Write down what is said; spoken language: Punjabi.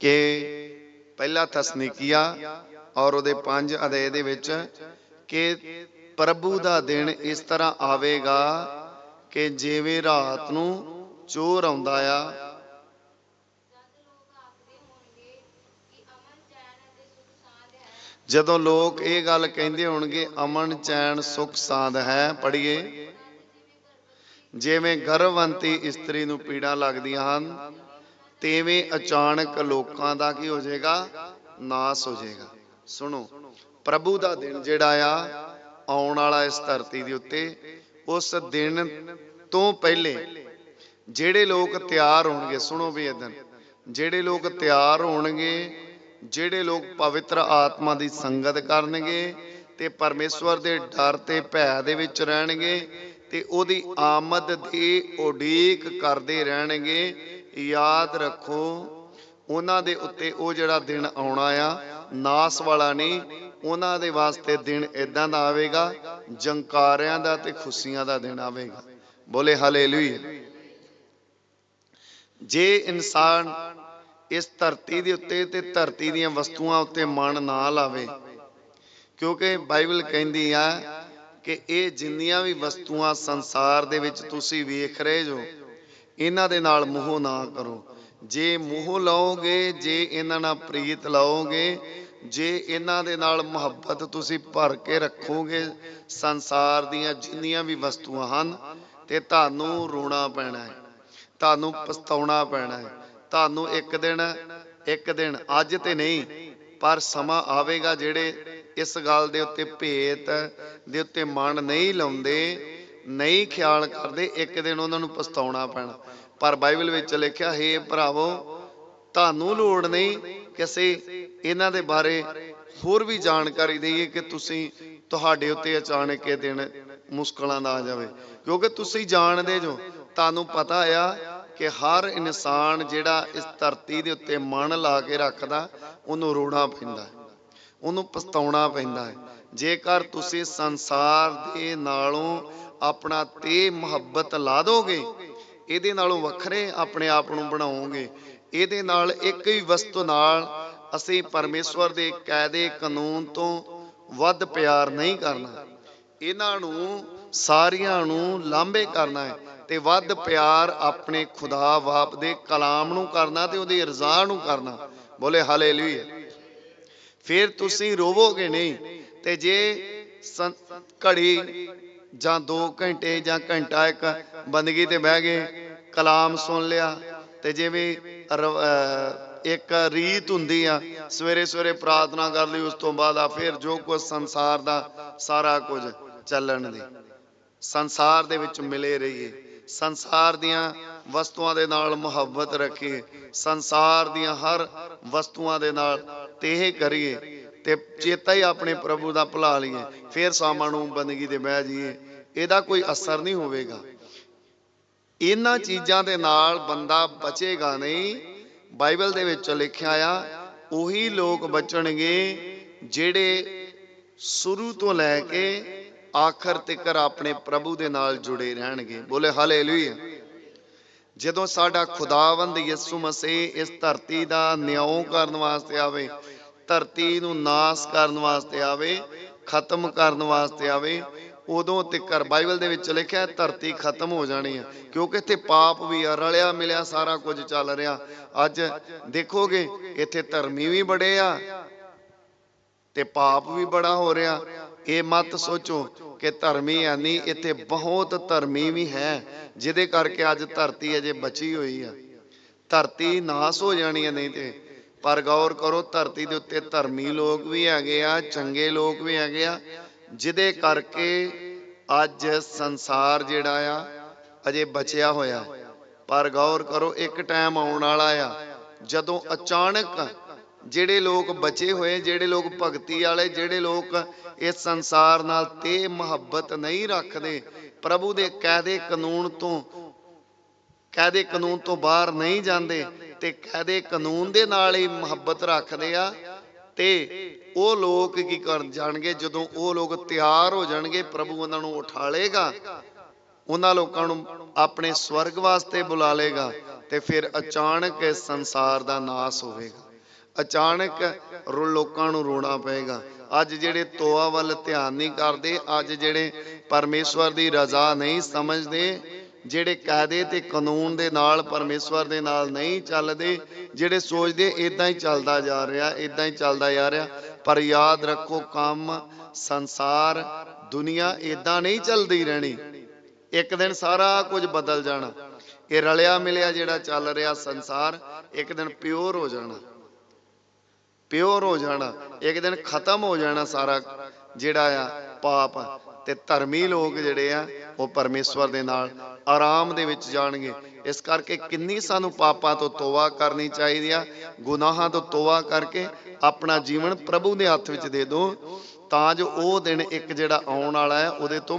ਕਿ ਪਹਿਲਾ ਤਸਨੀਕੀਆ ਔਰ ਉਹਦੇ 5 ਅਧਿਆਇ ਦੇ ਵਿੱਚ ਕਿ ਪ੍ਰਭੂ ਦਾ ਦਿਨ ਇਸ ਤਰ੍ਹਾਂ ਆਵੇਗਾ ਕਿ ਜਿਵੇਂ ਰਾਤ ਨੂੰ ਚੋਰ ਆਉਂਦਾ ਆ। ਜਦੋਂ ਲੋਕ ਇਹ ਗੱਲ ਕਹਿੰਦੇ ਹੋਣਗੇ, ਅਮਨ ਚੈਨ ਸੁਖ ਸਾਂਦ ਹੈ, ਪੜ੍ਹੀਏ। ਜਿਵੇਂ ਗਰਭਵੰਤੀ ਇਸਤਰੀ ਨੂੰ ਪੀੜਾ ਲੱਗਦੀਆਂ ਹਨ ਤੇਵੇਂ ਅਚਾਨਕ ਲੋਕਾਂ ਦਾ ਕੀ ਹੋ ਜਾਏਗਾ? ਨਾਸ ਹੋ ਜਾਏਗਾ। ਸੁਣੋ, ਪ੍ਰਭੂ ਦਾ ਦਿਨ ਜਿਹੜਾ ਆ, ਆਉਣ ਵਾਲਾ ਇਸ ਧਰਤੀ ਦੇ ਉੱਤੇ, ਉਸ ਦਿਨ ਤੋਂ ਪਹਿਲੇ ਜਿਹੜੇ ਲੋਕ ਤਿਆਰ ਹੋਣਗੇ, ਸੁਣੋ ਵੀ ਇਦਾਂ ਜਿਹੜੇ ਲੋਕ ਤਿਆਰ ਹੋਣਗੇ, ਜਿਹੜੇ ਲੋਕ ਪਵਿੱਤਰ ਆਤਮਾ ਦੀ ਸੰਗਤ ਕਰਨਗੇ ਤੇ ਪਰਮੇਸ਼ਵਰ ਦੇ ਡਰ ਤੇ ਭੈ ਦੇ ਵਿੱਚ ਰਹਿਣਗੇ ਤੇ ਉਹਦੀ ਆਮਦ ਦੀ ਉਡੀਕ ਕਰਦੇ ਰਹਿਣਗੇ ਯਾਦ ਰੱਖੋ, ਉਹਨਾਂ ਦੇ ਉੱਤੇ ਉਹ ਜਿਹੜਾ ਦਿਨ ਆਉਣਾ ਆ, ਨਾਸ ਵਾਲਾ ਨਹੀਂ, ਉਹਨਾਂ ਦੇ ਵਾਸਤੇ ਦਿਨ ਇਦਾਂ ਦਾ ਆਵੇਗਾ, ਜੰਕਾਰਿਆਂ ਦਾ ਤੇ ਖੁਸ਼ੀਆਂ ਦਾ ਦਿਨ ਆਵੇਗਾ। ਬੋਲੇ ਹਾਲੇਲੂਇਆ। ਜੇ ਇਨਸਾਨ ਇਸ ਧਰਤੀ ਦੇ ਉੱਤੇ ਤੇ ਧਰਤੀ ਦੀਆਂ ਵਸਤੂਆਂ ਉੱਤੇ ਮਨ ਨਾ ਲਾਵੇ, ਕਿਉਂਕਿ ਬਾਈਬਲ ਕਹਿੰਦੀ ਆ ਕਿ ਇਹ ਜਿੰਨੀਆਂ ਵੀ ਵਸਤੂਆਂ ਸੰਸਾਰ ਦੇ ਵਿੱਚ ਤੁਸੀਂ ਵੇਖ ਰਹੇ ਜੋ ਇਹਨਾਂ ਦੇ ਨਾਲ ਮੋਹ ਨਾ ਕਰੋ। ਜੇ ਮੋਹ ਲਾਓਗੇ, ਜੇ ਇਹਨਾਂ ਨਾਲ ਪ੍ਰੀਤ ਲਾਓਗੇ, ਜੇ ਇਹਨਾਂ ਦੇ ਨਾਲ ਮੁਹੱਬਤ ਤੁਸੀਂ ਭਰ ਕੇ ਰੱਖੋਗੇ, ਸੰਸਾਰ ਦੀਆਂ ਜਿੰਨੀਆਂ ਵੀ ਵਸਤੂਆਂ ਹਨ, ਤੇ ਤੁਹਾਨੂੰ ਰੋਣਾ ਪੈਣਾ ਹੈ, ਤੁਹਾਨੂੰ ਪਛਤਾਉਣਾ ਪੈਣਾ ਹੈ, ਤੁਹਾਨੂੰ ਇੱਕ ਦਿਨ ਇੱਕ ਦਿਨ, ਅੱਜ ਤੇ ਨਹੀਂ, ਪਰ ਸਮਾਂ ਆਵੇਗਾ ਜਿਹੜੇ ਇਸ ਗੱਲ ਦੇ ਉੱਤੇ ਭੇਤ, ਦੇ ਉੱਤੇ ਮਨ ਨਹੀਂ ਲਾਉਂਦੇ ਨਹੀਂ ਖਿਆਲ ਕਰਦੇ, ਇੱਕ ਦਿਨ ਉਹਨਾਂ ਨੂੰ ਪਛਤਾਉਣਾ ਪੈਣਾ। ਪਰ ਬਾਈਬਲ ਵਿੱਚ ਲਿਖਿਆ, ਹੈ ਭਰਾਵੋ, ਤੁਹਾਨੂੰ ਲੋੜ ਨਹੀਂ ਕਿਸੇ ਇਹਨਾਂ ਦੇ ਬਾਰੇ ਹੋਰ ਵੀ ਜਾਣਕਾਰੀ ਦਈਏ ਕਿ ਤੁਸੀਂ ਤੁਹਾਡੇ ਉੱਤੇ ਅਚਾਨਕ ਇਹ ਦਿਨ ਮੁਸ਼ਕਲਾਂ ਦਾ ਆ ਜਾਵੇ। ਕਿਉਂਕਿ ਤੁਸੀਂ ਜਾਣਦੇ ਜੋ, ਤੁਹਾਨੂੰ ਪਤਾ ਆ ਕਿ ਹਰ ਇਨਸਾਨ ਜਿਹੜਾ ਇਸ ਧਰਤੀ ਦੇ ਉੱਤੇ ਮਨ ਲਾ ਕੇ ਰੱਖਦਾ, ਉਹਨੂੰ ਰੋਣਾ ਪੈਂਦਾ ਉਹਨੂੰ ਪਛਤਾਉਣਾ ਪੈਂਦਾ ਹੈ। ਜੇਕਰ ਤੁਸੀਂ ਸੰਸਾਰ ਦੇ ਨਾਲੋਂ ਆਪਣਾ ਤੇ ਮੁਹੱਬਤ ਲਾ ਦੋਗੇ, ਇਹਦੇ ਨਾਲੋਂ ਵੱਖਰੇ ਆਪਣੇ ਆਪ ਨੂੰ ਬਣਾਓਗੇ। ਇਹਦੇ ਨਾਲ ਇੱਕ ਹੀ ਵਸਤੂ ਨਾਲ ਅਸੀਂ ਪਰਮੇਸ਼ਵਰ ਦੇ ਕਾਇਦੇ ਕਾਨੂੰਨ ਤੋਂ ਵੱਧ ਪਿਆਰ ਨਹੀਂ ਕਰਨਾ। ਇਹਨਾਂ ਨੂੰ, ਸਾਰੀਆਂ ਨੂੰ ਲਾਂਭੇ ਕਰਨਾ ਹੈ ਤੇ ਵੱਧ ਪਿਆਰ ਆਪਣੇ ਖੁਦਾ ਬਾਪ ਦੇ ਕਲਾਮ ਨੂੰ ਕਰਨਾ ਤੇ ਉਹਦੀ ਰਜ਼ਾ ਨੂੰ ਕਰਨਾ। ਬੋਲੇ ਹਾਲੇਲੂਇਆ। ਫਿਰ ਤੁਸੀਂ ਰੋਵੋਗੇ ਨਹੀਂ ਤੇ ਜੇ ਸੰ- ਘੜੀ ਜਾਂ 2 ਘੰਟੇ ਜਾਂ ਘੰਟਾ ਇੱਕ ਬੰਦਗੀ ਤੇ ਬਹਿ ਗਏ, ਕਲਾਮ ਸੁਣ ਲਿਆ ਤੇ ਜਿਵੇਂ ਇੱਕ ਰੀਤ ਹੁੰਦੀ ਆ ਸਵੇਰੇ ਸਵੇਰੇ ਪ੍ਰਾਰਥਨਾ ਕਰ ਲਈ, ਉਸ ਤੋਂ ਬਾਅਦ ਆ ਫਿਰ ਜੋ ਕੁਝ ਸੰਸਾਰ ਦਾ ਸਾਰਾ ਕੁਝ ਚੱਲਣ ਦੇ। ਸੰਸਾਰ ਦੇ ਵਿੱਚ ਮਿਲੇ ਰਹੀਏ, ਸੰਸਾਰ ਦੀਆਂ ਵਸਤੂਆਂ ਦੇ ਨਾਲ ਮੁਹੱਬਤ ਰੱਖੀਏ, ਸੰਸਾਰ ਦੀਆਂ ਹਰ ਵਸਤੂਆਂ ਦੇ ਨਾਲ ਤੇਹ ਕਰੀਏ ਤੇ ਚੇਤਾ ਹੀ ਆਪਣੇ ਪ੍ਰਭੂ ਦਾ ਭੁਲਾ ਲਈਏ, ਫਿਰ ਸ਼ਾਮਾਂ ਨੂੰ ਬੰਦਗੀ ਤੇ ਬਹਿ ਜਾਈਏ। ਇਹਦਾ ਕੋਈ ਅਸਰ ਨਹੀਂ ਹੋਵੇਗਾ। ਇਹਨਾਂ ਚੀਜ਼ਾਂ ਦੇ ਨਾਲ ਬੰਦਾ ਬਚੇਗਾ ਨਹੀਂ। ਬਾਈਬਲ ਦੇ ਵਿੱਚ ਲਿਖਿਆ ਆ, ਉਹੀ ਲੋਕ ਬਚਣਗੇ ਜਿਹੜੇ ਸ਼ੁਰੂ ਤੋਂ ਲੈ ਕੇ ਆਖਰ ਤੱਕ ਆਪਣੇ ਪ੍ਰਭੂ ਦੇ ਨਾਲ ਜੁੜੇ ਰਹਿਣਗੇ। ਬੋਲੇ ਹਾਲੇਲੂਇਆ। ਜਦੋਂ ਸਾਡਾ ਖੁਦਾਵੰਦ ਯਿਸੂ ਮਸੀਹ ਇਸ ਧਰਤੀ ਦਾ ਨਿਆਂ ਕਰਨ ਵਾਸਤੇ ਆਵੇ ਧਰਤੀ ਨੂੰ ਨਾਸ ਕਰਨ ਵਾਸਤੇ ਆਵੇ, ਖਤਮ ਕਰਨ ਵਾਸਤੇ ਆਵੇ, ਉਦੋਂ ਤੱਕਰ ਬਾਈਬਲ ਦੇ ਵਿੱਚ ਲਿਖਿਆ ਧਰਤੀ ਖਤਮ ਹੋ ਜਾਣੀ ਹੈ। ਕਿਉਂਕਿ ਇੱਥੇ ਪਾਪ ਵੀ ਆ, ਰਲਿਆ ਮਿਲਿਆ ਸਾਰਾ ਕੁਝ ਚੱਲ ਰਿਹਾ। ਅੱਜ ਦੇਖੋਗੇ, ਇੱਥੇ ਧਰਮੀ ਵੀ ਬੜੇ ਆ ਤੇ ਪਾਪ ਵੀ ਬੜਾ ਹੋ ਰਿਹਾ। ਇਹ ਮਤ ਸੋਚੋ ਕਿ ਧਰਮੀ ਆ ਨਹੀਂ, ਇੱਥੇ ਬਹੁਤ ਧਰਮੀ ਵੀ ਹੈ, ਜਿਹਦੇ ਕਰਕੇ ਅੱਜ ਧਰਤੀ ਅਜੇ ਬਚੀ ਹੋਈ ਆ। ਧਰਤੀ ਨਾਸ ਹੋ ਜਾਣੀ ਹੈ ਨਹੀਂ ਤੇ ਪਰ ਗੌਰ ਕਰੋ, ਧਰਤੀ ਦੇ ਉੱਤੇ ਧਰਮੀ ਲੋਕ ਵੀ ਹੈਗੇ ਆ, ਚੰਗੇ ਲੋਕ ਵੀ ਹੈਗੇ ਆ, ਜਿਹਦੇ ਕਰਕੇ ਅੱਜ ਸੰਸਾਰ ਜਿਹੜਾ ਆ, ਅਜੇ ਬਚਿਆ ਹੋਇਆ। ਪਰ ਗੌਰ ਕਰੋ, ਇੱਕ ਟਾਈਮ ਆਉਣ ਵਾਲਾ ਆ, ਜਦੋਂ ਅਚਾਨਕ ਜਿਹੜੇ ਲੋਕ ਬਚੇ ਹੋਏ, ਜਿਹੜੇ ਲੋਕ ਭਗਤੀ ਵਾਲੇ, ਜਿਹੜੇ ਲੋਕ ਇਸ ਸੰਸਾਰ ਨਾਲ ਤੇ ਮੁਹੱਬਤ ਨਹੀਂ ਰੱਖਦੇ, ਪ੍ਰਭੂ ਦੇ ਕਾਇਦੇ ਕਾਨੂੰਨ ਤੋਂ ਕਾਇਦੇ ਕਾਨੂੰਨ ਤੋਂ ਬਾਹਰ ਨਹੀਂ ਜਾਂਦੇ ਤੇ ਕਾਇਦੇ ਕਾਨੂੰਨ ਦੇ ਨਾਲ ਹੀ ਮੁਹੱਬਤ ਰੱਖਦੇ ਆ ਤੇ ਉਹ ਲੋਕ ਕੀ ਕਰ ਜਾਣਗੇ? ਜਦੋਂ ਉਹ ਲੋਕ ਤਿਆਰ ਹੋ ਜਾਣਗੇ, ਪ੍ਰਭੂ ਉਹਨਾਂ ਨੂੰ ਉਠਾ ਉਹਨਾਂ ਲੋਕਾਂ ਨੂੰ ਆਪਣੇ ਸਵਰਗ ਵਾਸਤੇ ਬੁਲਾ ਲੇਗਾ ਤੇ ਫਿਰ ਅਚਾਨਕ ਇਸ ਸੰਸਾਰ ਦਾ ਨਾਸ ਹੋਵੇਗਾ। ਅਚਾਨਕ ਲੋਕਾਂ ਨੂੰ ਰੋਣਾ ਪਏਗਾ। ਅੱਜ ਜਿਹੜੇ ਤੋਆ ਵੱਲ ਧਿਆਨ ਨਹੀਂ ਕਰਦੇ, ਅੱਜ ਜਿਹੜੇ ਪਰਮੇਸ਼ਵਰ ਦੀ ਰਜ਼ਾ ਨਹੀਂ ਸਮਝਦੇ ਜਿਹੜੇ ਕਾਇਦੇ ਤੇ ਕਾਨੂੰਨ ਦੇ ਨਾਲ, ਪਰਮੇਸ਼ਵਰ ਦੇ ਨਾਲ ਨਹੀਂ ਚੱਲਦੇ, ਜਿਹੜੇ ਸੋਚਦੇ ਇਦਾਂ ਹੀ ਚੱਲਦਾ ਜਾ ਰਿਹਾ ਇਦਾਂ ਹੀ ਚੱਲਦਾ ਜਾ ਰਿਹਾ, ਪਰ ਯਾਦ ਰੱਖੋ ਕੰਮ, ਸੰਸਾਰ, ਦੁਨੀਆ ਇਦਾਂ ਨਹੀਂ ਚੱਲਦੀ ਰਹਿਣੀ। ਇੱਕ ਦਿਨ ਸਾਰਾ ਕੁਝ ਬਦਲ ਜਾਣਾ। ਇਹ ਰਲਿਆ ਮਿਲਿਆ ਜਿਹੜਾ ਚੱਲ ਰਿਹਾ ਸੰਸਾਰ, ਇੱਕ ਦਿਨ ਪਿਓਰ ਹੋ ਜਾਣਾ। ਪਿਓਰ ਹੋ ਜਾਣਾ। ਇੱਕ ਦਿਨ ਖਤਮ ਹੋ ਜਾਣਾ ਸਾਰਾ, ਜਿਹੜਾ ਆ ਪਾਪ ਤੇ ਧਰਮੀ ਲੋਕ ਜਿਹੜੇ ਆ, ਉਹ ਪਰਮੇਸ਼ਵਰ ਦੇ ਨਾਲ ਆਰਾਮ ਦੇ ਵਿੱਚ ਜਾਣਗੇ। ਇਸ ਕਰਕੇ ਕਿੰਨੀ ਸਾਨੂੰ ਪਾਪਾਂ ਤੋਂ ਤੋਬਾ ਕਰਨੀ ਚਾਹੀਦੀ ਆ, ਗੁਨਾਹਾਂ ਤੋਂ ਤੋਬਾ ਕਰਕੇ ਆਪਣਾ ਜੀਵਨ ਪ੍ਰਭੂ ਦੇ ਹੱਥ ਵਿੱਚ ਦੇ ਦਿਓ, ਤਾਂ ਜੋ ਉਹ ਦਿਨ ਇੱਕ ਜਿਹੜਾ ਆਉਣ ਵਾਲਾ ਹੈ, ਉਹਦੇ ਤੋਂ